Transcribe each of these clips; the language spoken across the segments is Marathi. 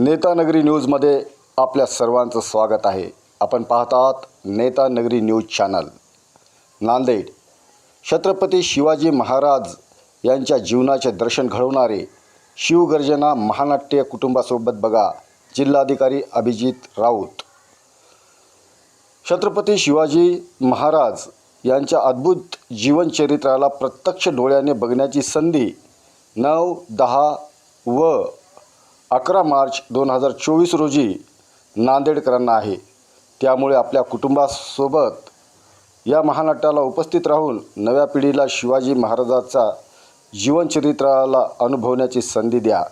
नेतानगरी न्यूजमध्ये आपल्या सर्वांचं स्वागत आहे. आपण पाहत आहात नेतानगरी न्यूज चॅनल. नांदेड. छत्रपती शिवाजी महाराज यांच्या जीवनाचे दर्शन घडवणारे शिवगर्जना महानाट्य कुटुंबासोबत बघा जिल्हाधिकारी अभिजित राऊत. छत्रपती शिवाजी महाराज यांच्या अद्भुत जीवनचरित्राला प्रत्यक्ष डोळ्याने बघण्याची संधी नऊ दहा व अकरा मार्च दोन हजार चोवीस रोजी नांदेडकरांना आहे. त्यामुळे आपल्या कुटुंबासोबत या महानाट्याला उपस्थित राहून नव्या पिढीला शिवाजी महाराजाचा जीवनचरित्राला अनुभवण्याची संधी द्या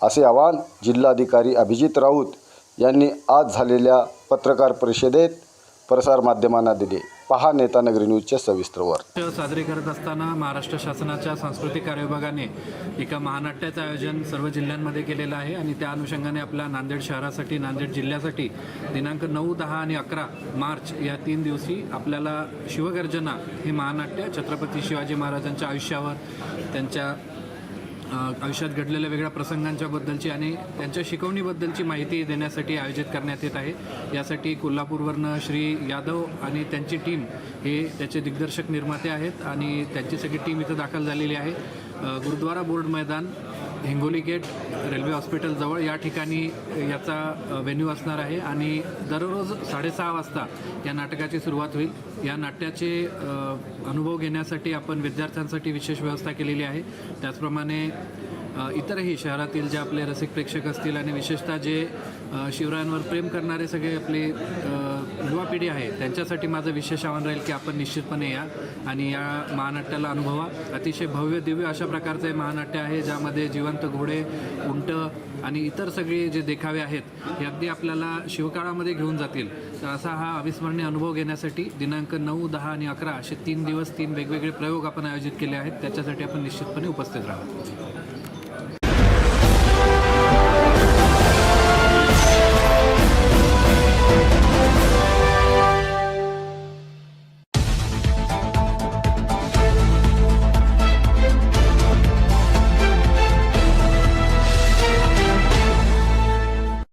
असे आवाहन जिल्हाधिकारी अभिजित राऊत यांनी आज झालेल्या पत्रकार परिषदेत प्रसारमाध्यमांना दिले. पहा नेतानगरी न्यूजच्या सविस्तर वर. साजरे करत असताना महाराष्ट्र शासनाच्या सांस्कृतिक कार्य विभागाने एका महानाट्याचं आयोजन सर्व जिल्ह्यांमध्ये केलेलं आहे आणि त्या अनुषंगाने आपल्या नांदेड शहरासाठी नांदेड जिल्ह्यासाठी दिनांक नऊ दहा आणि अकरा मार्च या तीन दिवशी आपल्याला शिवगर्जना हे महानाट्य छत्रपती शिवाजी महाराजांच्या आयुष्यावर त्यांच्या आयुष्यात घडलेल्या वेगळ्या प्रसंगांच्या बद्दलची आणि त्यांच्या शिकवणीबद्दलची माहिती देण्यासाठी आयोजित करण्यात येत आहे. यासाठी कोल्हापूरवरनं श्री यादव आणि त्यांची टीम हे त्याचे दिग्दर्शक निर्माते आहेत आणि त्यांची सगळी टीम इथं दाखल झालेली आहे. गुरुद्वारा बोर्ड मैदान हिंगोली गेट रेल्वे हॉस्पिटलजवळ या ठिकाणी याचा व्हेन्यू असणार आहे आणि दररोज साडेसहा वाजता या नाटकाची सुरुवात होईल. या नाट्याचे अनुभव घेण्यासाठी आपण विद्यार्थ्यांसाठी विशेष व्यवस्था केलेली आहे. त्याचप्रमाणे इतरही शहरातील जे आपले रसिक प्रेक्षक असतील आणि विशेषतः जे शिवरायांवर प्रेम करणारे सगळे आपले युवा पिढी आहे त्यांच्यासाठी माझं विशेष आव्हान राहील की आपण निश्चितपणे या आणि या महानाट्याला अनुभवा. अतिशय भव्य दिव्य अशा प्रकारचं हे महानाट्य आहे ज्यामध्ये जिवंत घोडे उंट आणि इतर सगळे जे देखावे आहेत हे अगदी आपल्याला शिवकाळामध्ये घेऊन जातील. तर असा हा अविस्मरणीय अनुभव घेण्यासाठी दिनांक नऊ दहा आणि अकरा असे तीन दिवस तीन वेगवेगळे प्रयोग आपण आयोजित केले आहेत. त्याच्यासाठी आपण निश्चितपणे उपस्थित राहा.